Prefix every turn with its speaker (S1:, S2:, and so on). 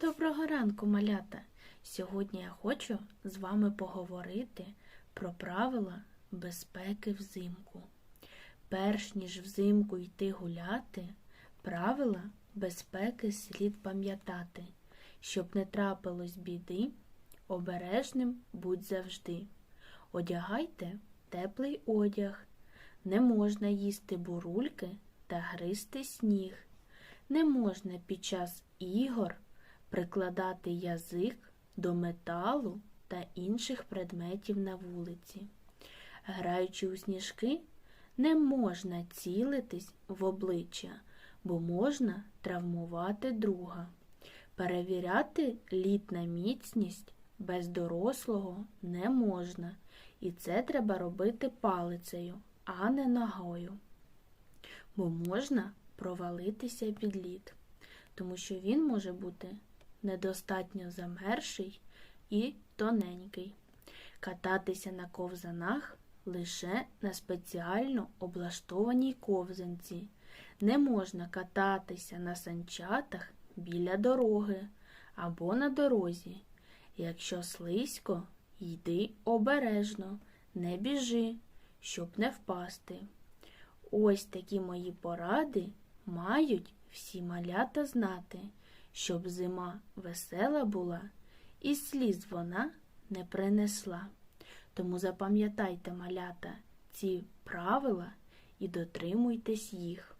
S1: Доброго ранку, малята! Сьогодні я хочу з вами поговорити про правила безпеки взимку. Перш ніж взимку йти гуляти, правила безпеки слід пам'ятати. Щоб не трапилось біди, обережним будь завжди. Одягайте теплий одяг, не можна їсти бурульки та гризти сніг. Не можна під час ігор прикладати язик до металу та інших предметів на вулиці. Граючи у сніжки, не можна цілитись в обличчя, бо можна травмувати друга. Перевіряти лід на міцність без дорослого не можна, і це треба робити палицею, а не ногою. Бо можна провалитися під лід, тому що він може бути недостатньо замерший і тоненький. Кататися на ковзанах лише на спеціально облаштованій ковзанці. Не можна кататися на санчатах біля дороги або на дорозі. Якщо слизько, йди обережно, не біжи, щоб не впасти. Ось такі мої поради мають всі малята знати, щоб зима весела була і сліз вона не принесла. Тому запам'ятайте, малята, ці правила і дотримуйтесь їх.